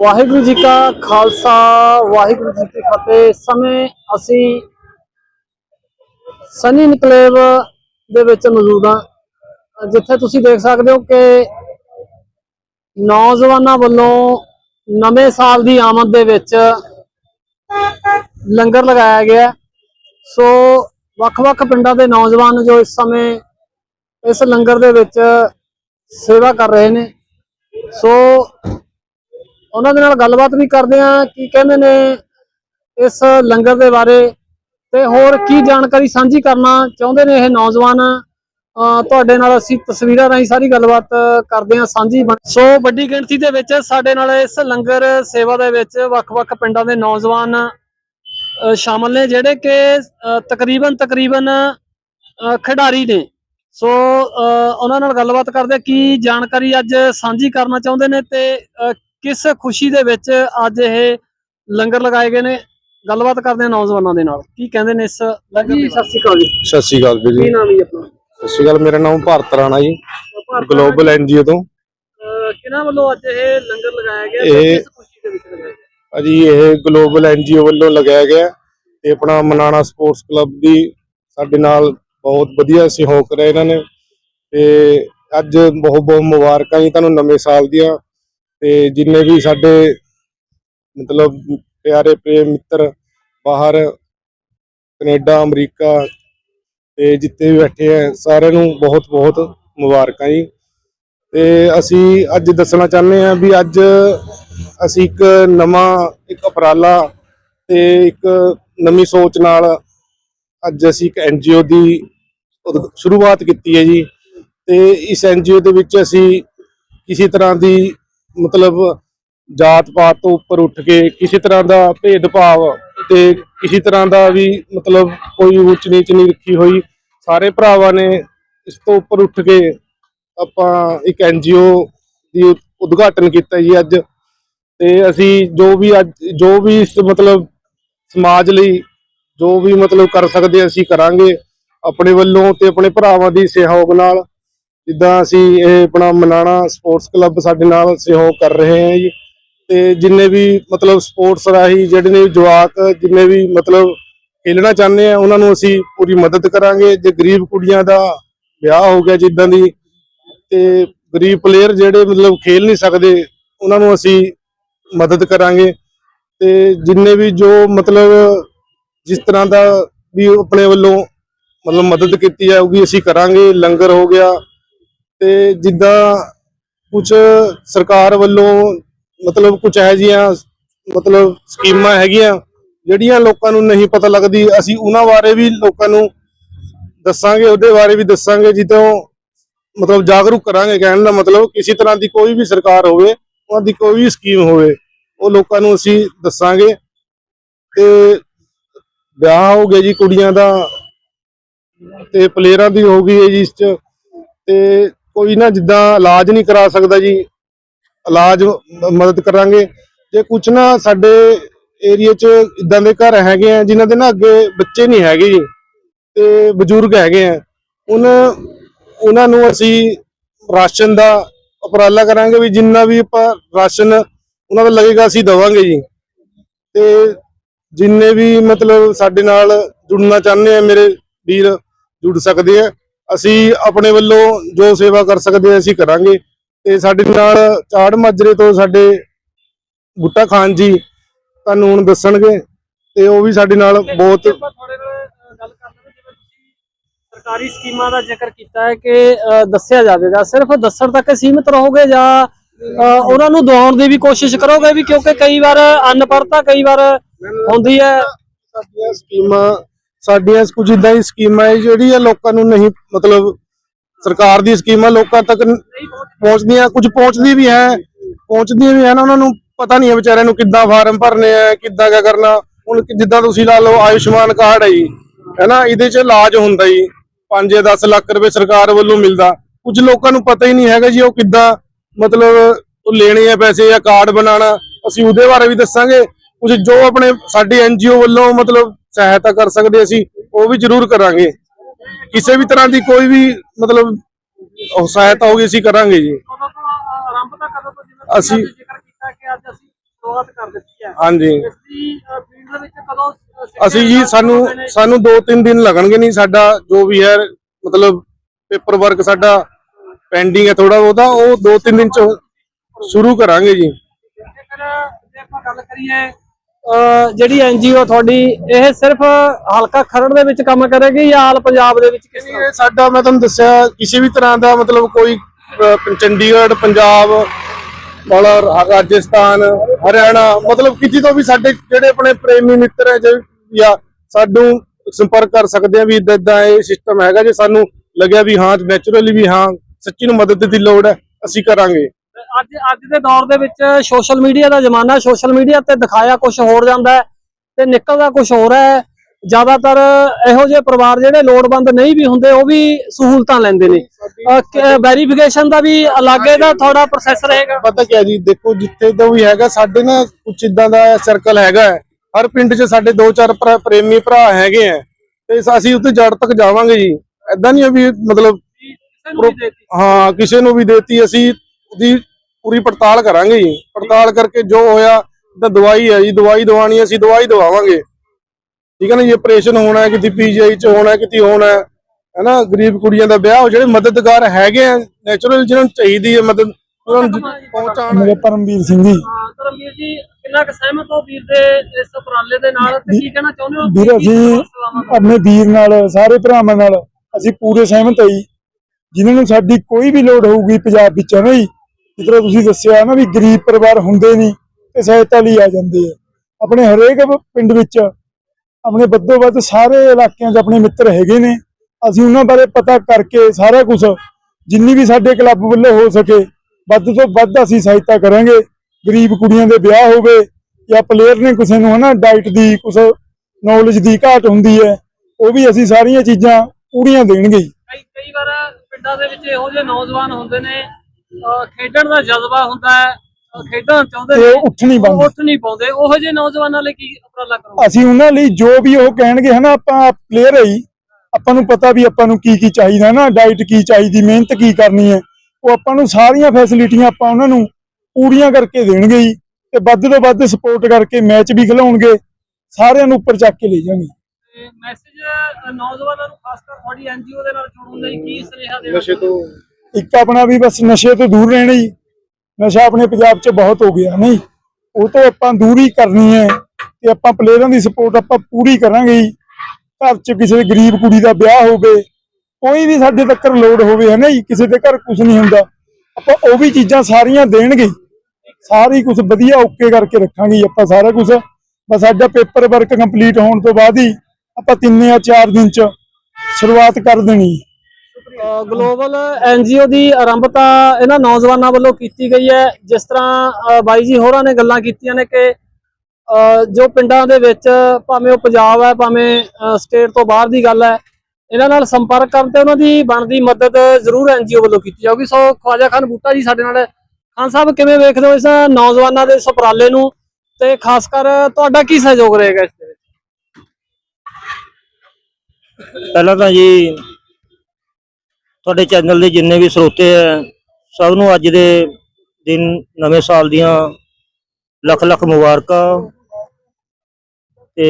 ਵਾਹਿਗੁਰੂ ਜੀ ਕਾ ਖਾਲਸਾ, ਵਾਹਿਗੁਰੂ ਜੀ ਕੀ ਫਤਿਹ। ਇਸ ਸਮੇਂ ਅਸੀਂ ਸਨੀ ਨਿਕਲੇਵ ਦੇ ਵਿੱਚ ਮੌਜੂਦ ਹਾਂ। ਜਿੱਥੇ ਤੁਸੀਂ ਦੇਖ ਸਕਦੇ ਹੋ ਕਿ ਨੌਜਵਾਨਾਂ ਵੱਲੋਂ ਨਵੇਂ ਸਾਲ ਦੀ ਆਮਦ ਦੇ ਵਿੱਚ ਲੰਗਰ ਲਗਾਇਆ ਗਿਆ। ਸੋ ਵੱਖ-ਵੱਖ ਪਿੰਡਾਂ ਦੇ ਨੌਜਵਾਨ ਜੋ ਇਸ ਸਮੇਂ ਇਸ ਲੰਗਰ ਦੇ ਵਿੱਚ ਸੇਵਾ ਕਰ ਰਹੇ ਨੇ। ਸੋ ਉਹਨਾਂ ਦੇ ਨਾਲ ਗੱਲਬਾਤ ਵੀ ਕਰਦੇ ਆ ਕੀ ਕਹਿੰਦੇ ਨੇ ਇਸ ਲੰਗਰ ਦੇ ਬਾਰੇ ਤੇ ਹੋਰ ਕੀ ਜਾਣਕਾਰੀ ਸਾਂਝੀ ਕਰਨਾ ਚਾਹੁੰਦੇ ਨੇ ਇਹ ਨੌਜਵਾਨ। ਤੁਹਾਡੇ ਨਾਲ ਅਸੀਂ ਤਸਵੀਰਾਂ ਰਾਹੀਂ ਸਾਰੀ ਗੱਲਬਾਤ ਕਰਦੇ ਹਾਂ, ਸਾਂਝੀ ਸੋ ਵੱਡੀ ਗਿਣਤੀ ਦੇ ਵਿੱਚ ਸਾਡੇ ਨਾਲ ਇਸ ਲੰਗਰ ਸੇਵਾ ਦੇ ਵਿੱਚ ਵੱਖ-ਵੱਖ ਪਿੰਡਾਂ ਦੇ ਨੌਜਵਾਨ, ਅਹ, ਸ਼ਾਮਲ ਨੇ ਜਿਹੜੇ ਕਿ ਤਕਰੀਬਨ ਤਕਰੀਬਨ ਖਿਡਾਰੀ ਨੇ। ਸੋ, ਅਹ, ਉਹਨਾਂ ਨਾਲ ਗੱਲਬਾਤ ਕਰਦੇ ਕੀ ਜਾਣਕਾਰੀ ਅੱਜ ਸਾਂਝੀ ਕਰਨਾ ਚਾਹੁੰਦੇ ਨੇ ਤੇ, ਅਹ ਕਿਸ ਖੁਸ਼ੀ ਦੇ ਵਿੱਚ ਅੱਜ ਇਹ ਲੰਗਰ ਲਗਾਏ ਗਏ ਨੇ? ਗੱਲਬਾਤ ਕਰਦੇ ਆ ਨੌਜਵਾਨਾਂ ਦੇ ਨਾਲ। ਕੀ ਕਹਿੰਦੇ ਨੇ ਇਸ ਲੰਗਰ ਦੀ ਸਤਿ ਸ਼੍ਰੀ ਅਕਾਲ ਜੀ। ਸਤਿ ਸ਼੍ਰੀ ਅਕਾਲ ਵੀਰ ਕੀ ਜੀ ਨਾਮ ਹੈ ਆਪਣਾ? ਸਤਿ ਸ਼੍ਰੀ ਅਕਾਲ ਮੇਰਾ ਨਾਮ ਭਾਰਤ ਰਾਣਾ ਜੀ। ਗਲੋਬਲ ਐਨਜੀਓ ਤੋਂ। ਕਿਹਨਾਂ ਵੱਲੋਂ ਅੱਜ ਇਹ ਲੰਗਰ ਲਗਾਇਆ ਗਿਆ ਕਿਸ ਖੁਸ਼ੀ ਦੇ ਵਿੱਚ ਲਗਾਇਆ ਗਿਆ? ਅਜੀ ਇਹ ਗਲੋਬਲ ਐਨਜੀਓ ਵੱਲੋਂ ਲਗਾਇਆ ਗਿਆ ਤੇ ਆਪਣਾ ਮਨਾਣਾ ਸਪੋਰਟਸ ਕਲੱਬ ਦੀ ਸਾਡੇ ਨਾਲ ਬਹੁਤ ਵਧੀਆ ਸਹਿਯੋਗ ਕਰਿਆ ਇਹਨਾਂ ਨੇ। ਤੇ ਅੱਜ ਬਹੁਤ ਬਹੁਤ ਮੁਬਾਰਕਾਂ ਜੀ ਤੁਹਾਨੂੰ ਨਵੇਂ ਸਾਲ ਦੀਆਂ। ਤੇ ਜਿੰਨੇ ਵੀ ਸਾਡੇ ਮਤਲਬ ਪਿਆਰੇ ਪ੍ਰੇਮ ਮਿੱਤਰ ਬਾਹਰ, ਕੈਨੇਡਾ, ਅਮਰੀਕਾ ਤੇ ਜਿੱਥੇ ਵੀ ਬੈਠੇ ਆ, ਸਾਰਿਆਂ ਨੂੰ ਬਹੁਤ ਬਹੁਤ ਮੁਬਾਰਕਾਂ ਜੀ। ਤੇ ਅਸੀਂ ਅੱਜ ਦੱਸਣਾ ਚਾਹੁੰਦੇ ਹਾਂ ਵੀ ਅੱਜ ਅਸੀਂ ਇੱਕ ਨਵਾਂ, ਇੱਕ ਉਪਰਾਲਾ ਤੇ ਇੱਕ ਨਵੀਂ ਸੋਚ ਨਾਲ ਅੱਜ ਅਸੀਂ ਇੱਕ ਐਨਜੀਓ ਦੀ ਸ਼ੁਰੂਆਤ ਕੀਤੀ ਹੈ ਜੀ। ਤੇ ਇਸ ਐਨਜੀਓ ਦੇ ਵਿੱਚ ਅਸੀਂ ਕਿਸੇ ਤਰ੍ਹਾਂ ਦੀ ਮਤਲਬ ਜਾਤ ਪਾਤ ਤੋਂ ਉੱਪਰ ਉੱਠ ਕੇ ਕਿਸੇ ਤਰ੍ਹਾਂ ਦਾ ਭੇਦਭਾਵ ਤੇ ਕਿਸੇ ਤਰ੍ਹਾਂ ਦਾ ਵੀ ਮਤਲਬ ਕੋਈ ਉੱਚ ਨੀਚ ਨਹੀਂ ਰੱਖੀ ਹੋਈ, ਸਾਰੇ ਭਰਾਵਾਂ ਨੇ ਇਸ ਤੋਂ ਉੱਪਰ ਉੱਠ ਕੇ ਆਪਾਂ ਇੱਕ ਐਨਜੀਓ ਦੀ ਉਦਘਾਟਨ ਕੀਤਾ ਜੀ ਅੱਜ। ਤੇ ਅਸੀਂ ਜੋ ਵੀ ਅੱਜ, ਜੋ ਵੀ ਇਸ ਮਤਲਬ ਸਮਾਜ ਲਈ ਜੋ ਵੀ ਮਤਲਬ ਕਰ ਸਕਦੇ ਅਸੀਂ ਕਰਾਂਗੇ। ਆਪਣੇ ਵੱਲੋਂ ਤੇ ਆਪਣੇ ਭਰਾਵਾਂ ਦੀ ਸਹਿਯੋਗ ਨਾਲ ਜਿੱਦਾਂ ਅਸੀਂ ਇਹ ਆਪਣਾ ਮਨਾਣਾ ਸਪੋਰਟਸ ਕਲੱਬ ਸਾਡੇ ਨਾਲ ਸਹਿਯੋਗ ਕਰ ਰਹੇ ਹੈ ਜੀ। ਤੇ ਜਿੰਨੇ ਵੀ ਮਤਲਬ ਸਪੋਰਟਸ ਰਾਹੀਂ ਜਿਹੜੇ ਨੇ ਜਵਾਕ ਜਿੰਨੇ ਵੀ ਮਤਲਬ ਖੇਲਣਾ ਚਾਹੁੰਦੇ ਆ, ਉਹਨਾਂ ਨੂੰ ਅਸੀਂ ਪੂਰੀ ਮਦਦ ਕਰਾਂਗੇ। ਜੇ ਗਰੀਬ ਕੁੜੀਆਂ ਦਾ ਵਿਆਹ ਹੋ ਗਿਆ ਜਿੱਦਾਂ ਦੀ, ਤੇ ਗਰੀਬ ਪਲੇਅਰ ਜਿਹੜੇ ਮਤਲਬ ਖੇਲ ਨਹੀਂ ਸਕਦੇ, ਉਹਨਾਂ ਨੂੰ ਅਸੀਂ ਮਦਦ ਕਰਾਂਗੇ। ਤੇ ਜਿੰਨੇ ਵੀ ਜੋ ਮਤਲਬ ਜਿਸ ਤਰ੍ਹਾਂ ਦਾ ਵੀ ਆਪਣੇ ਵੱਲੋਂ ਮਤਲਬ ਮਦਦ ਕੀਤੀ ਜਾਊਗੀ, ਅਸੀਂ ਕਰਾਂਗੇ। ਲੰਗਰ ਹੋ ਗਿਆ ਤੇ ਜਿੱਦਾਂ ਕੁਝ ਸਰਕਾਰ ਵੱਲੋਂ ਮਤਲਬ ਕੁਝ ਇਹੋ ਜਿਹੀਆਂ ਮਤਲਬ ਸਕੀਮਾਂ ਹੈਗੀਆਂ, ਜਿਹੜੀਆਂ ਲੋਕਾਂ ਨੂੰ ਨਹੀਂ ਪਤਾ ਲੱਗਦੀ, ਅਸੀਂ ਉਹਨਾਂ ਬਾਰੇ ਵੀ ਲੋਕਾਂ ਨੂੰ ਦੱਸਾਂਗੇ, ਉਹਦੇ ਬਾਰੇ ਵੀ ਦੱਸਾਂਗੇ, ਜਿੱਦੋਂ ਮਤਲਬ ਜਾਗਰੂਕ ਕਰਾਂਗੇ, ਕਹਿਣ ਦਾ ਮਤਲਬ ਕਿਸੇ ਤਰ੍ਹਾਂ ਦੀ ਕੋਈ ਵੀ ਸਰਕਾਰ ਹੋਵੇ, ਉਹਨਾਂ ਦੀ ਕੋਈ ਵੀ ਸਕੀਮ ਹੋਵੇ, ਉਹ ਲੋਕਾਂ ਨੂੰ ਅਸੀਂ ਦੱਸਾਂਗੇ। ਤੇ ਵਿਆਹ ਹੋ ਗਿਆ ਜੀ ਕੁੜੀਆਂ ਦਾ, ਤੇ ਪਲੇਅਰਾਂ ਦੀ ਹੋ ਗਈ ਹੈ ਜੀ ਇਸ ਚ, ਤੇ ਕੋਈ ਨਾ ਜਿੱਦਾਂ ਇਲਾਜ ਨਹੀਂ ਕਰਾ ਸਕਦਾ ਜੀ, ਇਲਾਜ ਮਦਦ ਕਰਾਂਗੇ। ਜੇ ਕੁਛ ਨਾ ਸਾਡੇ ਏਰੀਆ 'ਚ ਇਦਾਂ ਦੇ ਘਰ ਹੈਗੇ ਆ, ਜਿਨ੍ਹਾਂ ਦੇ ਨਾ ਅੱਗੇ ਬੱਚੇ ਨਹੀਂ ਹੈਗੇ ਜੀ, ਤੇ ਬਜ਼ੁਰਗ ਹੈਗੇ ਆ ਉਹਨਾਂ ਉਹਨਾਂ ਨੂੰ ਅਸੀਂ ਰਾਸ਼ਨ ਦਾ ਉਪਰਾਲਾ ਕਰਾਂਗੇ ਵੀ ਜਿੰਨਾ ਵੀ ਆਪਾਂ ਰਾਸ਼ਨ ਉਹਨਾਂ ਦਾ ਲੱਗੇਗਾ ਅਸੀਂ ਦਵਾਂਗੇ ਜੀ। ਤੇ ਜਿੰਨੇ ਵੀ ਮਤਲਬ ਸਾਡੇ ਨਾਲ ਜੁੜਨਾ ਚਾਹੁੰਦੇ ਆ, ਮੇਰੇ ਵੀਰ ਜੁੜ ਸਕਦੇ ਆ। ਅਸੀਂ ਆਪਣੇ ਵੱਲੋਂ ਜੋ ਸੇਵਾ ਕਰ ਸਕਦੇ ਅਸੀਂ ਕਰਾਂਗੇ। ਤੇ ਸਾਡੇ ਨਾਲ ਚਾੜ ਮਾਜਰੇ ਤੋਂ ਸਾਡੇ ਬੁੱਟਾ ਖਾਨ ਜੀ ਤੁਹਾਨੂੰ ਹੁਣ ਦੱਸਣਗੇ ਤੇ ਉਹ ਵੀ ਸਾਡੇ ਨਾਲ ਬਹੁਤ ਸਰਕਾਰੀ ਸਕੀਮਾਂ ਦਾ ਜ਼ਿਕਰ ਕੀਤਾ ਹੈ ਕਿ ਦੱਸਿਆ ਜਾਵੇਗਾ। ਸਿਰਫ ਦੱਸਣ ਤੱਕ ਸੀਮਿਤ ਰਹੋਗੇ ਜਾਂ ਉਹਨਾਂ ਨੂੰ ਦਿਵਾਉਣ ਦੀ ਵੀ ਕੋਸ਼ਿਸ਼ ਕਰੋਗੇ ਵੀ ਕਿਉਂਕਿ ਕਈ ਵਾਰ ਅਨਪੜ੍ਹਤਾ ਕਈ ਵਾਰ ਹੁੰਦੀ ਹੈ? ਸਾਡੀਆਂ ਸਕੀਮਾਂ ਸਾਡੀਆਂ ਕੁਝ ਇਦਾਂ ਦੀ ਸਕੀਮਾਂ ਹੈ, ਜਿਹੜੀਆਂ ਲੋਕਾਂ ਨੂੰ ਨਹੀਂ, ਮਤਲਬ ਸਰਕਾਰ ਦੀ ਸਕੀਮਾਂ ਲੋਕਾਂ ਤੱਕ ਪਹੁੰਚਦੀਆਂ, ਕੁਝ ਪਹੁੰਚਦੀ ਵੀ ਹੈ, ਪਹੁੰਚਦੀਆਂ ਵੀ ਹੈ ਨਾ, ਉਹਨਾਂ ਨੂੰ ਪਤਾ ਨਹੀਂ ਹੈ ਵਿਚਾਰਿਆਂ ਨੂੰ ਕਿੱਦਾਂ ਫਾਰਮ ਭਰਨੇ ਆ ਕਿੱਦਾਂ ਕਿਆ ਕਰਨਾ, ਹੁਣ ਜਿੱਦਾਂ ਤੁਸੀਂ ਲਾ ਲਓ ਆਯੁਸ਼ਮਾਨ ਕਾਰਡ ਹੈ ਜੀ ਹੈਨਾ ਇਹਦੇ 'ਚ ਇਲਾਜ ਹੁੰਦਾ ਜੀ 5 ਜਾਂ 10 ਲੱਖ ਰੁਪਏ ਸਰਕਾਰ ਵੱਲੋਂ ਮਿਲਦਾ, ਕੁਝ ਲੋਕਾਂ ਨੂੰ ਪਤਾ ਹੀ ਨਹੀਂ ਹੈਗਾ ਜੀ ਉਹ ਕਿੱਦਾਂ, ਮਤਲਬ ਉਹ ਲੈਣੇ ਆ ਪੈਸੇ ਜਾਂ ਕਾਰਡ ਬਣਾਉਣਾ, ਅਸੀਂ ਉਹਦੇ ਬਾਰੇ ਵੀ ਦੱਸਾਂਗੇ, ਕੁਝ ਜੋ ਆਪਣੇ ਸਾਡੀ ਐਨਜੀਓ ਵੱਲੋਂ ਮਤਲਬ ਸਹਾਇਤਾ ਕਰ ਸਕਦੇ ਅਸੀਂ, ਉਹ ਵੀ ਜ਼ਰੂਰ ਕਰਾਂਗੇ। ਕਿਸੇ ਵੀ ਤਰ੍ਹਾਂ ਦੀ ਕੋਈ ਵੀ, ਮਤਲਬ ਸਹਾਇਤਾ ਹੋਗੀ ਅਸੀਂ ਕਰਾਂਗੇ ਜੀ। ਉਦੋਂ ਤੋਂ ਕਦੋਂ ਤੋਂ ਜਿਵੇਂ ਅਸੀਂ- ਜ਼ਿਕਰ ਕੀਤਾ ਕਿ ਅੱਜ ਅਸੀਂ ਸ਼ੁਰੂਆਤ ਕਰ ਦਿੱਤੀ ਹੈ ਹਾਂਜੀ। ਇਸ ਦੀ ਫੀਲਡ ਦੇ ਵਿੱਚ ਕਦੋਂ ਅਸੀਂ ਜੀ, ਸਾਨੂੰ ਕਦੋਂ ਸਾਨੂੰ 2-3 ਦਿਨ ਲੱਗਣਗੇ ਨਹੀਂ, ਸਾਡਾ ਜੋ ਵੀ ਹੈ, ਮਤਲਬ, ਪੇਪਰ ਵਰਕ ਸਾਡਾ ਪੈਂਡਿੰਗ ਹੈ ਥੋੜਾ ਬਹੁਤਾ, ਉਹ 2-3 ਦਿਨ ਚ ਸ਼ੁਰੂ ਕਰਾਂਗੇ ਜੀ। ਜੇਕਰ ਜੇ ਆਪਾਂ ਗੱਲ ਕਰੀਏ ਜਿਹੜੀ ਐਨਜੀਓ ਤੁਹਾਡੀ ਇਹ ਸਿਰਫ ਹਲਕਾ ਖਰੜ ਦੇ ਵਿੱਚ ਕੰਮ ਕਰੇਗੀ ਜਾਂ ਆਲ ਪੰਜਾਬ ਦੇ ਵਿੱਚ ਕਿਸ ਤਰ੍ਹਾਂ? ਇਹ ਸਾਡਾ ਮੈਂ ਤੁਹਾਨੂੰ ਦੱਸਿਆ ਕਿਸੇ ਵੀ ਤਰ੍ਹਾਂ ਦਾ ਮਤਲਬ ਕੋਈ ਅਹ, ਚੰਡੀਗੜ੍ਹ ਪੰਜਾਬ ਵਾਲਾ ਰਾ- ਰਾਜਸਥਾਨ ਹਰਿਆਣਾ ਮਤਲਬ ਕਿਤੇ ਤੋਂ ਵੀ ਸਾਡੇ ਜਿਹੜੇ ਆਪਣੇ ਪ੍ਰੇਮੀ ਮਿੱਤਰ ਹੈ ਜੇ ਜਾਂ ਸਾਨੂੰ ਸੰਪਰਕ ਕਰ ਸਕਦੇ ਆ ਵੀ ਇਦਾਂ ਇਦਾਂ ਇਹ ਸਿਸਟਮ ਹੈਗਾ ਜੇ ਸਾਨੂੰ ਲੱਗਿਆ ਵੀ ਹਾਂ ਨੈਚੁਰਲੀ ਵੀ ਹਾਂ ਸੱਚੀ ਨੂੰ ਮਦਦ ਦੀ ਲੋੜ ਹੈ ਅਸੀਂ ਕਰਾਂਗੇ। ਅੱਜ ਅੱਜ ਦੇ ਦੌਰ ਦੇ ਵਿੱਚ ਸੋਸ਼ਲ ਮੀਡੀਆ ਦਾ ਜ਼ਮਾਨਾ ਸੋਸ਼ਲ ਮੀਡੀਆ ਤੇ ਦਿਖਾਇਆ ਕੁਝ ਹੋਰ ਜਾਂਦਾ ਹੈ ਤੇ ਨਿਕਲਦਾ ਕੁਝ ਹੋਰ ਹੈ। ਜ਼ਿਆਦਾਤਰ ਇਹੋ ਜਿਹੇ ਪਰਿਵਾਰ ਜਿਹੜੇ ਲੋੜਵੰਦ ਨਹੀਂ ਵੀ ਹੁੰਦੇ ਉਹ ਵੀ ਸਹੂਲਤਾਂ ਲੈਂਦੇ ਨੇ। ਵੈਰੀਫਿਕੇਸ਼ਨ ਦਾ ਵੀ ਅਲੱਗ ਇਹਦਾ ਥੋੜਾ ਪ੍ਰੋਸੈਸ ਰਹੇਗਾ। ਪਤਾ ਕੀ ਹੈ ਜੀ ਦੇਖੋ ਜਿੱਥੇ ਤੋਂ ਵੀ ਹੈਗਾ ਸਾਡੇ ਨਾ ਕੁਝ ਇਦਾਂ ਦਾ ਸਰਕਲ ਹੈਗਾ। ਹਰ ਪਿੰਡ 'ਚ ਸਾਡੇ ਦੋ ਚਾਰ ਪ੍ਰੇਮੀ ਭਰਾ ਹੈਗੇ ਆ ਤੇ ਅਸੀਂ ਉੱਥੇ ਜੜ ਤੱਕ ਜਾਵਾਂਗੇ ਜੀ। ਐਦਾਂ ਨਹੀਂ ਵੀ ਮਤਲਬ ਹਾਂ ਕਿਸੇ ਨੂੰ ਵੀ ਦੇਤੀ। ਅਸੀਂ ਉਹਦੀ ਪੂਰੀ ਪੜਤਾਲ ਕਰਾਂਗੇ ਜੀ। ਪੜਤਾਲ ਕਰਕੇ ਜੋ ਹੋਇਆ ਤਾਂ ਦਵਾਈ ਹੈ ਜੀ। ਦਵਾਈ ਦਵਾਣੀ ਅਸੀਂ ਦਵਾਈ ਦਵਾਵਾਂਗੇ। ਠੀਕ ਹੈ ਨਾ ਜੀ ਆਪਰੇਸ਼ਨ ਹੋਣਾ ਹੈ ਕਿਤੇ ਪੀਜੀਆਈ 'ਚ ਹੋਣਾ ਹੈ ਕਿਤੇ ਹੋਣਾ ਹੈ ਹੈਨਾ? ਗਰੀਬ ਕੁੜੀਆਂ ਦਾ ਵਿਆਹ ਹੋ ਜਿਹੜੇ ਮਦਦਗਾਰ ਹੈਗੇ ਆ ਨੈਚੁਰਲ ਜਿਹਨਾਂ ਨੂੰ ਚਾਹੀਦੀ ਹੈ ਮਦਦ ਉਹਨਾਂ ਨੂੰ ਪਹੁੰਚਾਉਣਾ। ਮੇਰਾ ਪਰਮਵੀਰ ਸਿੰਘ ਜੀ। ਹਾਂ ਧਰਮਵੀਰ ਜੀ ਕਿੰਨਾ ਕੁ ਸਹਿਮਤ ਹੋ ਵੀਰ ਦੇ ਇਸ ਉਪਰਾਲੇ ਦੇ ਨਾਲ ਤੇ ਕੀ ਕਹਿਣਾ ਚਾਹੁੰਦੇ ਹੋ? ਵੀਰ ਅਸੀਂ? ਆਪਣੇ ਵੀਰ ਨਾਲ ਸਾਰੇ ਭਰਾਵਾਂ ਨਾਲ ਅਸੀਂ ਪੂਰੇ ਸਹਿਮਤ ਹਾਂ ਜੀ। ਜਿਨ੍ਹਾਂ ਨੂੰ ਸਾਡੀ ਕੋਈ ਵੀ ਲੋੜ ਹੋਊਗੀ ਪੰਜਾਬ ਵਿੱਚ ਹੈ ਨਾ ਤੁਸੀਂ ਦੱਸਿਆ ਨਾ ਵੀ ਗਰੀਬ ਪਰਿਵਾਰ ਹੁੰਦੇ ਨਹੀਂ ਤੇ ਸਹਾਇਤਾ ਲਈ ਆ ਜਾਂਦੇ ਆ। ਆਪਣੇ ਹਰੇਕ ਪਿੰਡ ਵਿੱਚ, ਆਪਣੇ ਵੱਧੋ ਵੱਧ ਸਾਰੇ ਇਲਾਕਿਆਂ 'ਚ ਆਪਣੇ ਮਿੱਤਰ ਹੈਗੇ ਨੇ। ਅਸੀਂ ਉਹਨਾਂ ਬਾਰੇ ਪਤਾ ਕਰਕੇ ਸਾਰਾ ਕੁਝ ਜਿੰਨੀ ਵੀ ਸਾਡੇ ਕਲੱਬ ਵੱਲੋਂ ਹੋ ਸਕੇ, ਵੱਧ ਤੋਂ ਵੱਧ ਅਸੀਂ ਸਹਾਇਤਾ ਕਰਾਂਗੇ। ਗਰੀਬ ਕੁੜੀਆਂ ਦੇ ਵਿਆਹ ਹੋਵੇ ਜਾਂ ਪਲੇਅਰ ਨੇ ਕਿਸੇ ਨੂੰ ਹਨਾ ਡਾਈਟ ਦੀ ਕੁਝ ਨੌਲੇਜ ਦੀ ਘਾਟ ਹੁੰਦੀ ਹੈ, ਉਹ ਵੀ ਅਸੀਂ ਸਾਰੀਆਂ ਚੀਜ਼ਾਂ ਪੂਰੀਆਂ ਦੇਣਗੇ ਕਈ ਵਾਰ ਪਿੰਡਾਂ ਦੇ ਵਿੱਚ ਇਹੋ ਜਿਹੇ ਨੌਜਵਾਨ ਹੁੰਦੇ ਨੇ ਖੇਡਣ ਦਾ ਜਜ਼ਬਾ ਹੁੰਦਾ ਹੈ ਖੇਡਣਾ ਚਾਹੁੰਦੇ ਨੇ ਉਹ ਉੱਠ ਨਹੀਂ ਪਾਉਂਦੇ। ਉੱਠ ਨਹੀਂ ਪਾਉਂਦੇ। ਉਹੋ ਜਿਹੇ ਨੌਜਵਾਨਾਂ ਲਈ ਕੀ ਉਪਰਾਲਾ ਕਰੋਗੇ? ਅਸੀਂ ਉਹਨਾਂ ਲਈ ਜੋ ਵੀ ਉਹ ਕਹਿਣਗੇ ਹਨਾ ਆਪਾਂ ਪਲੇਅਰ ਹੈ ਆਪਾਂ ਨੂੰ ਪਤਾ ਵੀ ਆਪਾਂ ਨੂੰ ਕੀ ਕੀ ਚਾਹੀਦਾ ਨਾ ਡਾਈਟ ਕੀ ਚਾਹੀਦੀ ਮਿਹਨਤ ਕੀ ਕਰਨੀ ਹੈ। ਉਹ ਆਪਾਂ ਨੂੰ ਸਾਰੀਆਂ ਫੈਸਿਲਿਟੀਆਂ ਆਪਾਂ ਉਹਨਾਂ ਨੂੰ ਪੂਰੀਆਂ ਕਰਕੇ ਦੇਣਗੇ ਜੀ। ਤੇ ਵੱਧ ਤੋਂ ਵੱਧ ਸਪੋਰਟ ਕਰਕੇ ਮੈਚ ਵੀ ਖਿਲਾਉਣਗੇ ਸਾਰਿਆਂ ਨੂੰ ਉੱਪਰ ਚੱਕ ਕੇ ਲੈ ਜਾਣਗੇ। ਮੈਸੇਜ ਨੌਜਵਾਨਾਂ ਨੂੰ ਖਾਸ ਕਰ ਤੁਹਾਡੀ ਐਨਜੀਓ ਦੇ ਨਾਲ ਜੁੜਨ ਲਈ ਕੀ ਸੁਨੇਹਾ ਦੇਣਾ ਨਸ਼ੇ ਤੋਂ ਇੱਕ ਆਪਣਾ ਵੀ ਬਸ ਨਸ਼ੇ ਤੋਂ ਦੂਰ ਰਹਿਣਾ ਜੀ ਨਸ਼ਾ ਆਪਣੇ ਪੰਜਾਬ 'ਚ ਬਹੁਤ ਹੋ ਗਿਆ, ਨਹੀਂ? ਉਹ ਤੋਂ ਆਪਾਂ ਦੂਰ ਹੀ ਕਰਨੀ ਹੈ ਤੇ ਆਪਾਂ ਪਲੇਅਰਾਂ ਦੀ ਸਪੋਰਟ ਆਪਾਂ ਪੂਰੀ ਕਰਾਂਗੇ ਜੀ ਘਰ 'ਚ ਕਿਸੇ ਗਰੀਬ ਕੁੜੀ ਦਾ ਵਿਆਹ ਹੋਵੇ, ਕੋਈ ਵੀ ਸਾਡੇ ਤੱਕ ਲੋੜ ਹੋਵੇ, ਹੈ ਨਾ ਜੀ ਕਿਸੇ ਦੇ ਘਰ ਕੁਝ ਨਹੀਂ ਹੁੰਦਾ। ਆਪਾਂ ਉਹ ਵੀ ਚੀਜ਼ਾਂ ਸਾਰੀਆਂ ਦੇਣਗੇ। ਸਾਰੀ ਕੁਝ ਵਧੀਆ ਓਕੇ ਕਰਕੇ ਰੱਖਾਂਗੇ ਜੀ ਆਪਾਂ ਸਾਰਾ ਕੁਝ ਬਸ ਸਾਡਾ ਪੇਪਰ ਵਰਕ ਕੰਪਲੀਟ ਹੋਣ ਤੋਂ ਬਾਅਦ ਹੀ ਆਪਾਂ ਤਿੰਨ ਜਾਂ ਚਾਰ ਦਿਨ 'ਚ ਸ਼ੁਰੂਆਤ ਕਰ ਦੇਣੀ। ਗਲੋਬਲ ਐਨਜੀਓ ਦੀ ਆਰੰਭਤਾ ਇਹਨਾਂ ਨੌਜਵਾਨਾਂ ਵੱਲੋਂ ਕੀਤੀ ਗਈ ਹੈ। ਜਿਸ ਤਰ੍ਹਾਂ ਬਾਈ ਜੀ ਹੋਰਾਂ ਨੇ ਗੱਲਾਂ ਕੀਤੀਆਂ ਨੇ ਕਿ ਜੋ ਪਿੰਡਾਂ ਦੇ ਵਿੱਚ ਭਾਵੇਂ ਉਹ ਪੰਜਾਬ ਹੈ, ਭਾਵੇਂ ਸਟੇਟ ਤੋਂ ਬਾਹਰ ਦੀ ਗੱਲ ਹੈ, ਇਹਨਾਂ ਨਾਲ ਸੰਪਰਕ ਕਰਨ ਤੇ ਉਹਨਾਂ ਦੀ ਬਣਦੀ ਮਦਦ ਜ਼ਰੂਰ ਐਨਜੀਓ ਵੱਲੋਂ ਕੀਤੀ ਜਾਊਗੀ। ਸੋ ਖਵਾਜਾ ਖਾਨ ਬੂਟਾ ਜੀ ਸਾਡੇ ਨਾਲ ਖਾਨ ਸਾਹਿਬ, ਕਿਵੇਂ ਵੇਖਦੇ ਹੋ ਇਸ ਨੌਜਵਾਨਾਂ ਦੇ ਇਸ ਨੂੰ? ਤੇ ਖਾਸ ਕਰ ਤੁਹਾਡਾ ਕੀ ਸਹਿਯੋਗ ਰਹੇਗਾ ਇਸ ਦੇ ਵਿੱਚ? ਪਹਿਲਾਂ ਤਾਂ ਜੀ ਤੁਹਾਡੇ ਚੈਨਲ ਦੇ ਜਿੰਨੇ ਵੀ ਸਰੋਤੇ ਹੈ ਸਭ ਨੂੰ ਅੱਜ ਦੇ ਦਿਨ, ਨਵੇਂ ਸਾਲ ਦੀਆਂ ਲੱਖ ਲੱਖ ਮੁਬਾਰਕਾਂ। ਤੇ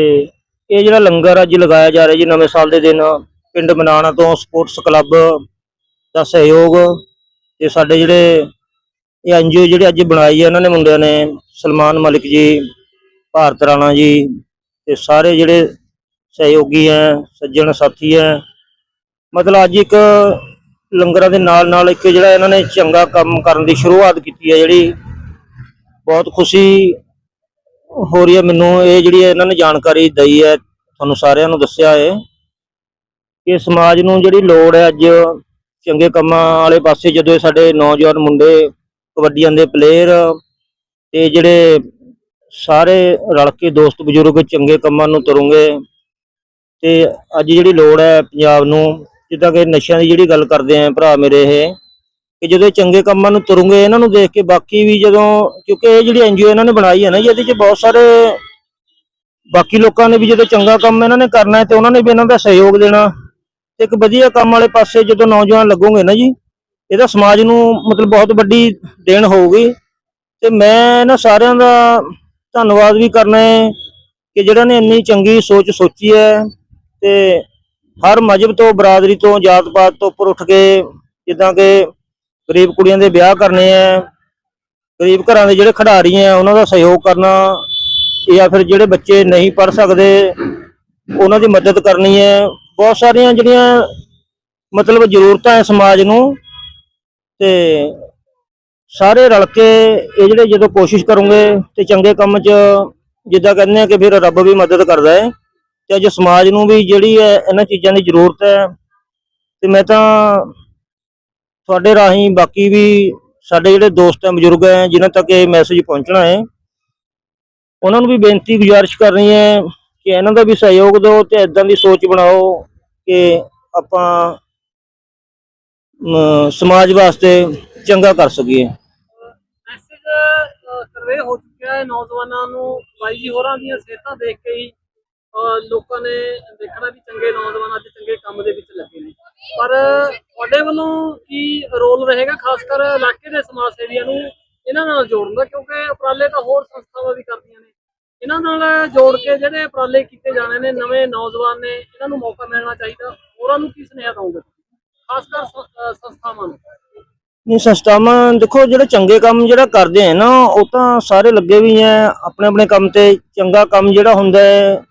ਇਹ ਜਿਹੜਾ ਲੰਗਰ ਅੱਜ ਲਗਾਇਆ ਜਾ ਰਿਹਾ ਜੀ, ਨਵੇਂ ਸਾਲ ਦੇ ਦਿਨ, ਪਿੰਡ ਮਨਾਣਾ ਤੋਂ ਸਪੋਰਟਸ ਕਲੱਬ ਦਾ ਸਹਿਯੋਗ ਤੇ ਸਾਡੇ ਜਿਹੜੇ ਇਹ ਐਨਜੀਓ ਜਿਹੜੇ ਅੱਜ ਬਣਾਈ ਹੈ ਇਹਨਾਂ ਨੇ ਮੁੰਡਿਆਂ ਨੇ, ਸਲਮਾਨ ਮਲਿਕ ਜੀ, ਭਾਰਤ ਰਾਣਾ ਜੀ ਤੇ ਸਾਰੇ ਜਿਹੜੇ ਸਹਿਯੋਗੀ ਹੈ ਸੱਜਣ ਸਾਥੀ ਹੈ ਮਤਲਬ ਅੱਜ ਇੱਕ ਲੰਗਰਾਂ ਦੇ ਨਾਲ ਨਾਲ ਇੱਕ ਜਿਹੜਾ ਇਹਨਾਂ ਨੇ ਚੰਗਾ ਕੰਮ ਕਰਨ ਦੀ ਸ਼ੁਰੂਆਤ ਕੀਤੀ ਹੈ, ਜਿਹੜੀ ਬਹੁਤ ਖੁਸ਼ੀ ਹੋ ਰਹੀ ਹੈ। ਮੈਨੂੰ ਇਹ ਜਿਹੜੀ ਇਹਨਾਂ ਨੇ ਜਾਣਕਾਰੀ ਦਈ ਹੈ, ਤੁਹਾਨੂੰ ਸਾਰਿਆਂ ਨੂੰ ਦੱਸਿਆ ਹੈ ਕਿ ਸਮਾਜ ਨੂੰ ਜਿਹੜੀ ਲੋੜ ਹੈ ਅੱਜ ਚੰਗੇ ਕੰਮਾਂ ਵਾਲੇ ਪਾਸੇ, ਜਦੋਂ ਇਹ ਸਾਡੇ ਨੌਜਵਾਨ ਮੁੰਡੇ ਕਬੱਡੀਆਂ ਦੇ ਪਲੇਅਰ ਤੇ ਜਿਹੜੇ ਸਾਰੇ ਰਲ ਕੇ ਦੋਸਤ ਬਜ਼ੁਰਗ ਚੰਗੇ ਕੰਮਾਂ ਨੂੰ ਤੁਰੂਗੇ ਤੇ ਅੱਜ ਜਿਹੜੀ ਲੋੜ ਹੈ ਪੰਜਾਬ ਨੂੰ ਜਿੱਦਾਂ ਕਿ ਨਸ਼ਿਆਂ ਦੀ ਜਿਹੜੀ ਗੱਲ ਕਰਦੇ ਆ ਭਰਾ ਮੇਰੇ ਇਹ ਕਿ ਜਦੋਂ ਇਹ ਚੰਗੇ ਕੰਮਾਂ ਨੂੰ ਤੁਰੂਗੇ ਇਹਨਾਂ ਨੂੰ ਦੇਖ ਕੇ ਬਾਕੀ ਵੀ ਜਦੋਂ ਕਿਉਂਕਿ ਇਹ ਜਿਹੜੀ ਐਨਜੀਓ ਇਹਨਾਂ ਨੇ ਬਣਾਈ ਹੈ ਨਾ ਜੀ, ਇਹਦੇ 'ਚ ਬਹੁਤ ਸਾਰੇ ਬਾਕੀ ਲੋਕਾਂ ਨੇ ਵੀ ਜਦੋਂ ਚੰਗਾ ਕੰਮ ਇਹਨਾਂ ਨੇ ਕਰਨਾ ਹੈ ਤੇ ਉਹਨਾਂ ਨੇ ਵੀ ਇਹਨਾਂ ਦਾ ਸਹਿਯੋਗ ਦੇਣਾ। ਤੇ ਇੱਕ ਵਧੀਆ ਕੰਮ ਵਾਲੇ ਪਾਸੇ ਜਦੋਂ ਨੌਜਵਾਨ ਲੱਗੋਗੇ ਨਾ ਜੀ ਇਹਦਾ ਸਮਾਜ ਨੂੰ ਮਤਲਬ ਬਹੁਤ ਵੱਡੀ ਦੇਣ ਹੋਊਗੀ। ਤੇ ਮੈਂ ਇਹਨਾਂ ਸਾਰਿਆਂ ਦਾ ਧੰਨਵਾਦ ਵੀ ਕਰਨਾ ਹੈ ਕਿ ਜਿਹੜਾ ਨੇ ਇੰਨੀ ਚੰਗੀ ਸੋਚ ਸੋਚੀ ਹੈ ਤੇ ਹਰ ਮਜਬ ਤੋਂ, ਬਰਾਦਰੀ ਤੋਂ, ਜਾਤ ਪਾਤ ਤੋਂ ਉੱਪਰ ਉੱਠ ਕੇ ਜਿੱਦਾਂ ਕਿ ਗਰੀਬ ਕੁੜੀਆਂ ਦੇ ਵਿਆਹ ਕਰਨੇ ਆ, ਗਰੀਬ ਘਰਾਂ ਦੇ ਜਿਹੜੇ ਖਿਡਾਰੀ ਆ, ਉਹਨਾਂ ਦਾ ਸਹਿਯੋਗ ਕਰਨਾ ਜਾਂ ਫਿਰ ਜਿਹੜੇ ਬੱਚੇ ਨਹੀਂ ਪੜ ਸਕਦੇ, ਉਹਨਾਂ ਦੀ ਮਦਦ ਕਰਨੀ ਹੈ ਬਹੁਤ ਸਾਰੀਆਂ ਜਿਹੜੀਆਂ ਮਤਲਬ ਜ਼ਰੂਰਤਾਂ ਹੈ ਸਮਾਜ ਨੂੰ ਤੇ ਸਾਰੇ ਰਲ ਕੇ ਇਹ ਜਿਹੜੇ ਜਦੋਂ ਕੋਸ਼ਿਸ਼ ਕਰੋਗੇ ਤੇ ਚੰਗੇ ਕੰਮ 'ਚ ਜਿੱਦਾਂ ਕਹਿੰਦੇ ਆ ਕਿ ਫਿਰ ਰੱਬ ਵੀ ਮਦਦ ਕਰਦਾ ਹੈ। ਤੇ ਅੱਜ ਸਮਾਜ ਨੂੰ ਵੀ ਜਿਹੜੀ ਹੈ, ਇਹਨਾਂ ਚੀਜ਼ਾਂ ਦੀ ਜ਼ਰੂਰਤ ਹੈ। ਤੇ ਮੈਂ ਤਾਂ ਤੁਹਾਡੇ ਰਾਹੀਂ ਬਾਕੀ ਵੀ ਸਾਡੇ ਜਿਹੜੇ ਦੋਸਤ ਹੈ, ਬਜ਼ੁਰਗ ਹੈ, ਜਿਨ੍ਹਾਂ ਤੱਕ ਇਹ ਮੈਸੇਜ ਪਹੁੰਚਣਾ ਹੈ, ਉਹਨਾਂ ਨੂੰ ਵੀ ਬੇਨਤੀ, ਗੁਜ਼ਾਰਿਸ਼ ਕਰਨੀ ਹੈ ਕਿ ਇਹਨਾਂ ਦਾ ਵੀ ਸਹਿਯੋਗ ਦਿਓ ਤੇ ਇਦਾਂ ਦੀ ਸੋਚ ਬਣਾਓ ਕਿ ਆਪਾਂ ਸਮਾਜ ਵਾਸਤੇ ਚੰਗਾ ਕਰ ਸਕੀਏ। ਮੈਸੇਜ ਸਰਵੇ ਹੋ ਚੁੱਕਿਆ ਹੈ ਨੌਜਵਾਨਾਂ ਨੂੰ, ਬਾਈ ਜੀ ਹੋਰਾਂ ਦੀਆਂ ਸਿਹਤਾਂ ਦੇਖ ਕੇ ਹੀ ਲੋਕਾਂ ਨੇ ਦੇਖਣਾ ਵੀ ਚੰਗੇ ਨੌਜਵਾਨ ਅੱਜ ਚੰਗੇ ਕੰਮ ਦੇ ਵਿੱਚ ਲੱਗੇ ਨੇ। ਪਰ ਤੁਹਾਡੇ ਵੱਲੋਂ ਕੀ ਰੋਲ ਰਹੇਗਾ ਖਾਸ ਕਰ ਇਲਾਕੇ ਦੇ ਸਮਾਜ ਸੇਵੀਆਂ ਨੂੰ ਇਹਨਾਂ ਨਾਲ ਜੋੜਨ ਦਾ? ਕਿਉਂਕਿ ਉਪਰਾਲੇ ਤਾਂ ਹੋਰ ਸੰਸਥਾਵਾਂ ਵੀ ਕਰਦੀਆਂ ਨੇ। ਇਹਨਾਂ ਨਾਲ ਜੋੜ ਕੇ ਜਿਹੜੇ ਉਪਰਾਲੇ ਕੀਤੇ ਜਾਣੇ ਨੇ, ਨਵੇਂ ਨੌਜਵਾਨ ਨੇ, ਇਹਨਾਂ ਨੂੰ ਮੌਕਾ ਮਿਲਣਾ ਚਾਹੀਦਾ। ਹੋਰਾਂ ਨੂੰ ਕੀ ਸੁਨੇਹਾ ਦਊਂਗੇ ਖਾਸ ਕਰ ਸੰਸਥਾਵਾਂ ਨੂੰ। ਨਹੀਂ, ਸੰਸਥਾਵਾਂ ਦੇਖੋ, ਜਿਹੜੇ ਚੰਗੇ ਕੰਮ ਜਿਹੜਾ ਕਰਦੇ ਆ ਨਾ, ਉਹ ਤਾਂ ਸਾਰੇ ਲੱਗੇ ਵੀ ਆ ਆਪਣੇ ਆਪਣੇ ਕੰਮ ਤੇ ਚੰਗਾ ਕੰਮ ਜਿਹੜਾ ਹੁੰਦਾ ਹੈ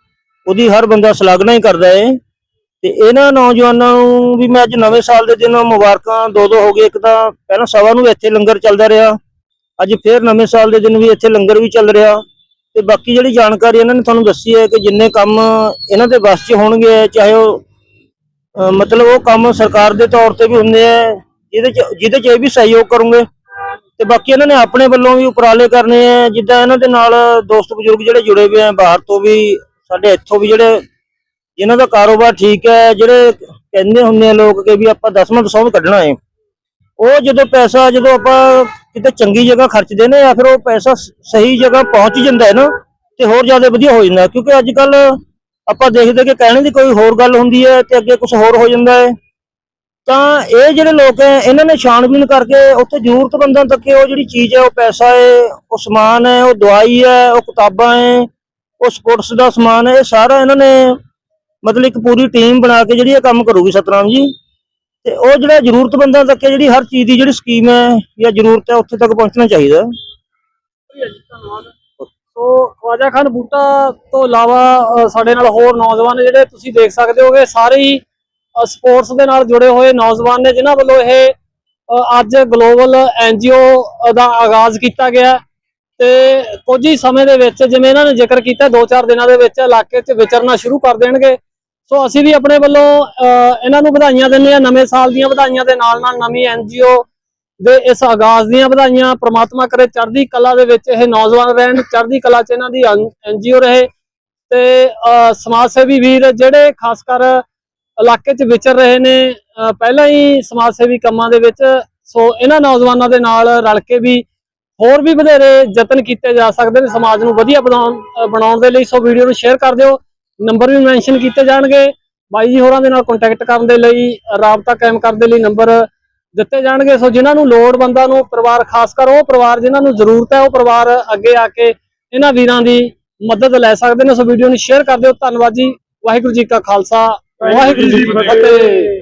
ਉਹਦੀ ਹਰ ਬੰਦਾ ਸ਼ਲਾਘਨਾ ਹੀ ਕਰਦਾ ਏ। ਤੇ ਇਹਨਾਂ ਨੌਜਵਾਨਾਂ ਨੂੰ ਵੀ ਮੈਂ ਅੱਜ ਨਵੇਂ ਸਾਲ ਦੇ ਦਿਨ ਮੁਬਾਰਕਾਂ ਦੋ ਦੋ ਹੋ ਗਏ। ਇੱਕ ਤਾਂ ਪਹਿਲਾਂ ਸਵਾ ਨੂੰ ਇੱਥੇ ਲੰਗਰ ਚੱਲਦਾ ਰਿਹਾ। ਅੱਜ ਫੇਰ ਨਵੇਂ ਸਾਲ ਦੇ ਦਿਨ ਵੀ ਇੱਥੇ ਲੰਗਰ ਵੀ ਚੱਲ ਰਿਹਾ। ਤੇ ਬਾਕੀ ਜਿਹੜੀ ਜਾਣਕਾਰੀ ਇਹਨਾਂ ਨੇ ਤੁਹਾਨੂੰ ਦੱਸੀ ਹੈ ਕਿ ਜਿੰਨੇ ਕੰਮ ਇਹਨਾਂ ਦੇ ਵੱਸ 'ਚ ਹੋਣਗੇ, ਚਾਹੇ ਉਹ ਮਤਲਬ ਉਹ ਕੰਮ ਸਰਕਾਰ ਦੇ ਤੌਰ ਤੇ ਵੀ ਹੁੰਦੇ ਆ, ਜਿਹਦੇ ਚ ਜਿਹਦੇ ਚ ਇਹ ਵੀ ਸਹਿਯੋਗ ਕਰੂੰਗੇ। ਤੇ ਬਾਕੀ ਇਹਨਾਂ ਨੇ ਆਪਣੇ ਵੱਲੋਂ ਵੀ ਉਪਰਾਲੇ ਕਰਨੇ ਆ। ਜਿੱਦਾਂ ਇਹਨਾਂ ਦੇ ਨਾਲ ਦੋਸਤ ਬਜ਼ੁਰਗ ਜਿਹੜੇ ਜੁੜੇ ਹੋਏ ਆ, ਬਾਹਰ ਤੋਂ ਵੀ ਸਾਡੇ ਇੱਥੋਂ ਵੀ ਜਿਹੜੇ ਇਹਨਾਂ ਦਾ ਕਾਰੋਬਾਰ ਠੀਕ ਹੈ, ਜਿਹੜੇ ਕਹਿੰਦੇ ਹੁੰਦੇ ਆ ਲੋਕ ਕਿ ਵੀ ਆਪਾਂ ਦਸਵਾਂ ਦਸਵਾਂ ਕੱਢਣਾ ਹੈ। ਉਹ ਜਦੋਂ ਪੈਸਾ ਜਦੋਂ ਆਪਾਂ ਕਿਤੇ ਚੰਗੀ ਜਗ੍ਹਾ ਖਰਚਦੇ ਨੇ ਜਾਂ ਫਿਰ ਉਹ ਪੈਸਾ ਸਹੀ ਜਗ੍ਹਾ ਪਹੁੰਚ ਜਾਂਦਾ ਹੈ ਨਾ, ਤੇ ਹੋਰ ਜ਼ਿਆਦਾ ਵਧੀਆ ਹੋ ਜਾਂਦਾ ਕਿਉਂਕਿ ਅੱਜ ਕੱਲ ਆਪਾਂ ਦੇਖਦੇ ਕਿ ਕਹਿਣੇ ਦੀ ਕੋਈ ਹੋਰ ਗੱਲ ਹੁੰਦੀ ਹੈ ਤੇ ਅੱਗੇ ਕੁਝ ਹੋਰ ਹੋ ਜਾਂਦਾ ਹੈ। ਤਾਂ ਇਹ ਜਿਹੜੇ ਲੋਕ ਹੈ, ਇਹਨਾਂ ਨੇ ਛਾਣਬੀਨ ਕਰਕੇ ਉੱਥੇ ਜ਼ਰੂਰਤਮੰਦਾਂ ਤੱਕ ਉਹ ਜਿਹੜੀ ਚੀਜ਼ ਹੈ, ਉਹ ਪੈਸਾ ਹੈ, ਉਹ ਸਮਾਨ ਹੈ, ਉਹ ਦਵਾਈ ਹੈ, ਉਹ ਕਿਤਾਬਾਂ ਹੈ ਉਹ ਸਪੋਰਟਸ ਦਾ ਸਮਾਨ ਹੈ, ਇਹ ਸਾਰਾ ਇਹਨਾਂ ਨੇ ਮਤਲਬ ਇੱਕ ਪੂਰੀ ਟੀਮ ਬਣਾ ਕੇ ਜਿਹੜੀ ਇਹ ਕੰਮ ਕਰੂਗੀ ਸਤਨਾਮ ਜੀ। ਤੇ ਉਹ ਜਿਹੜਾ ਜ਼ਰੂਰਤਮੰਦਾਂ ਤੱਕ ਜਿਹੜੀ ਹਰ ਚੀਜ਼ ਦੀ ਜਿਹੜੀ ਸਕੀਮ ਹੈ ਜਾਂ ਜ਼ਰੂਰਤ ਹੈ, ਉੱਥੇ ਤੱਕ ਪਹੁੰਚਣਾ ਚਾਹੀਦਾ ਸੋ ਖਵਾਜਾ ਖਾਨ, ਬੂਟਾ ਤੋਂ ਇਲਾਵਾ ਸਾਡੇ ਨਾਲ ਹੋਰ ਨੌਜਵਾਨ ਜਿਹੜੇ ਤੁਸੀਂ ਦੇਖ ਸਕਦੇ ਹੋਗੇ, ਸਾਰੇ ਹੀ ਸਪੋਰਟਸ ਦੇ ਨਾਲ ਜੁੜੇ ਹੋਏ ਨੌਜਵਾਨ ਨੇ, ਜਿਨ੍ਹਾਂ ਵੱਲੋਂ ਇਹ ਅੱਜ ਗਲੋਬਲ ਐਨਜੀਓ ਦਾ ਆਗਾਜ਼ ਕੀਤਾ ਗਿਆ ਤੇ ਕੁਝ ਹੀ ਸਮੇਂ ਦੇ ਵਿੱਚ ਜਿਵੇਂ ਇਹਨਾਂ ਨੇ ਜ਼ਿਕਰ ਕੀਤਾ 2-4 ਦਿਨਾਂ ਦੇ ਵਿੱਚ ਇਲਾਕੇ 'ਚ ਵਿਚਰਨਾ ਸ਼ੁਰੂ ਕਰ ਦੇਣਗੇ। ਸੋ ਅਸੀਂ ਵੀ ਆਪਣੇ ਵੱਲੋਂ ਅ, ਇਹਨਾਂ ਨੂੰ ਵਧਾਈਆਂ ਦਿੰਦੇ ਆ ਨਵੇਂ ਸਾਲ ਦੀਆਂ ਵਧਾਈਆਂ ਦੇ ਨਾਲ ਨਾਲ ਨਵੀਂ ਐਨਜੀਓ ਦੇ ਇਸ ਆਗਾਜ਼ ਦੀਆਂ ਵਧਾਈਆਂ ਪ੍ਰਮਾਤਮਾ ਕਰੇ ਚੜ੍ਹਦੀ ਕਲਾ ਦੇ ਵਿੱਚ ਇਹ ਨੌਜਵਾਨ ਰਹਿਣ ਚੜ੍ਹਦੀ ਕਲਾ 'ਚ ਇਹਨਾਂ ਦੀ ਐਨਜੀਓ ਰਹੇ। ਤੇ ਅ, ਸਮਾਜ ਸੇਵੀ ਵੀਰ ਜਿਹੜੇ ਖਾਸ ਕਰ ਇਲਾਕੇ 'ਚ ਵਿਚਰ ਰਹੇ ਨੇ ਅ, ਪਹਿਲਾਂ ਹੀ ਸਮਾਜ ਸੇਵੀ ਕੰਮਾਂ ਦੇ ਵਿੱਚ ਸੋ ਇਹਨਾਂ ਨੌਜਵਾਨਾਂ ਦੇ ਨਾਲ ਰਲ ਕੇ ਵੀ ਹੋਰ ਵੀ ਵਧੇਰੇ ਯਤਨ ਕੀਤੇ ਜਾ ਸਕਦੇ ਨੇ ਸਮਾਜ ਨੂੰ ਵਧੀਆ ਬਣਾਉਣ ਬਣਾਉਣ ਦੇ ਲਈ ਸੋ ਵੀਡੀਓ ਨੂੰ ਸ਼ੇਅਰ ਕਰ ਦਿਓ। ਨੰਬਰ ਵੀ ਮੈਂਸ਼ਨ ਕੀਤੇ ਜਾਣਗੇ। ਬਾਈ ਜੀ ਹੋਰਾਂ ਦੇ ਨਾਲ ਕੰਟੈਕਟ ਕਰਨ ਦੇ ਲਈ ਰਾਬਤਾ ਕਾਇਮ ਕਰਨ ਦੇ ਲਈ ਨੰਬਰ ਦਿੱਤੇ ਜਾਣਗੇ। ਸੋ ਜਿਨ੍ਹਾਂ ਨੂੰ ਲੋੜ ਬੰਦਾ ਨੂੰ ਪਰਿਵਾਰ ਖਾਸ ਕਰ ਉਹ ਪਰਿਵਾਰ ਜਿਨ੍ਹਾਂ ਨੂੰ ਜ਼ਰੂਰਤ ਹੈ ਉਹ ਪਰਿਵਾਰ ਅੱਗੇ ਆ ਕੇ ਇਹਨਾਂ ਵੀਰਾਂ ਦੀ ਮਦਦ ਲੈ ਸਕਦੇ ਨੇ। ਸੋ ਵੀਡੀਓ ਨੂੰ ਸ਼ੇਅਰ ਕਰ ਦਿਓ। ਧੰਨਵਾਦ ਜੀ। ਵਾਹਿਗੁਰੂ ਜੀ ਕਾ ਖਾਲਸਾ। ਵਾਹਿਗੁਰੂ ਜੀ ਕੀ ਫਤਿਹ।